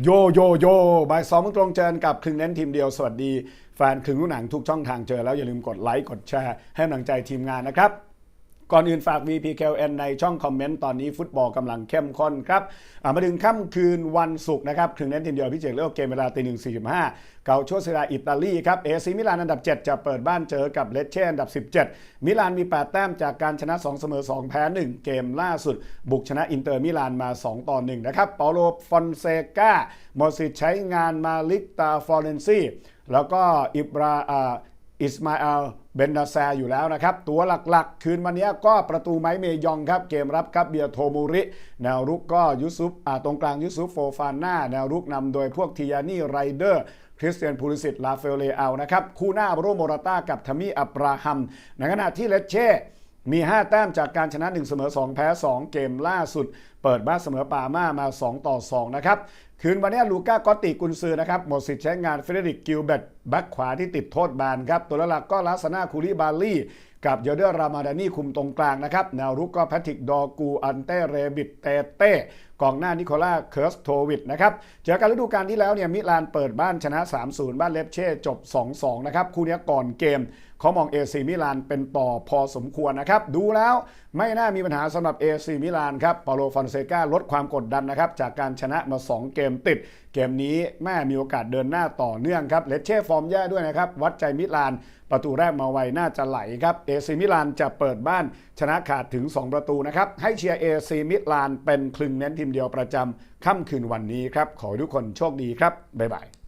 โยโยโยบ่ายสองมตรงเจอกับครึ่งเน้นทีมเดียว สวัสดี แฟนครึ่งรู้หนังทุกช่องทางเจอแล้วอย่าลืมกดไลค์กดแชร์ให้กำลังใจทีมงานนะครับ ก่อนอื่นฝาก VPKN ในช่องคอมเมนต์ตอนนี้ฟุตบอลกำลังเข้มข้นครับมาถึงค่ำคืนวันศุกร์นะครับครึ่งเน้นทีเดียวพี่เจกเลือกเกมเวลาตีหนึ่งสี่สิบห้าเกาโชเซราอิตาลีครับเอซีมิลานอันดับ 7 จะเปิดบ้านเจอกับเลเช่อันดับ 17 มิลานมี 8 แต้มจากการชนะ 2 เสมอ 2 แพ้ 1 เกมล่าสุด บุกชนะอินเตอร์มิลานมา 2 ต่อ 1 นะครับเปาโลฟอนเซกามดสิใช้งานมาลิกตาฟอร์เรนซีแล้วก็อิบราอา อิสมาเอลเบนดาแซอยู่แล้วนะครับ ตัวหลักๆ คืนวันนี้ก็ประตูไม้เมยองครับ เกมรับครับเบียโทมูริ แนวรุกก็ยุซุปอ่าตรงกลางยุซุปโฟฟาน่า แนวรุกนำโดยพวกทิยานี่ไรเดอร์คริสเตียนพูลิสิตลาเฟลเลอานะครับ คู่หน้าโรโมราต้ากับทามิอับราฮัม ในขณะที่เลเช่มี 5 แต้มจากการชนะ 1 เสมอ 2 แพ้ 2 เกมล่าสุด เปิดบ้านเสมอปาม่ามา 2 ต่อ 2 นะครับ คืนวันนี้ลูก้ากอตติกุนซือนะครับ หมดสิทธิ์ใช้งานเฟรเดริกกิลเบตแบ็คขวาที่ติดโทษบานครับ ตัวหลักก็ลาสนาคูริบาลีกับเยเดอร์รามาดานี่คุมตรงกลางนะครับ แนวรุกก็แพทริกดอกูอันเต้เรบิตเตเต้กองหน้านิโคล่าเคิร์สโทวิดนะครับ เจอกันฤดูกาลที่แล้วเนี่ยมิลานเปิดบ้านชนะ 3-0 บ้านเลฟเช่จบ 2-2 นะครับ คู่นี้ก่อนเกมเขามองเอซีมิลานเป็นต่อพอสมควรนะครับ ดูแล้วไม่น่ามีปัญหาสำหรับเอซีมิลานครับ ปาโลฟอนเซกาลดความกดดันนะครับจากการชนะมา 2 เกมติด เกมนี้แม่มีโอกาสเดินหน้าต่อเนื่องครับเลเช่ฟอร์มแย่ด้วยนะครับ วัดใจมิลาน ประตูแรกมาไวน่าจะไหลครับเอซีมิลานจะเปิดบ้านชนะขาดถึง 2 ประตูนะครับ ให้เชียร์เอซีมิลานเป็นคลึงเน้นทีมเดียวประจำค่ำคืนวันนี้ครับ ขอทุกคนโชคดีครับบ๊ายบาย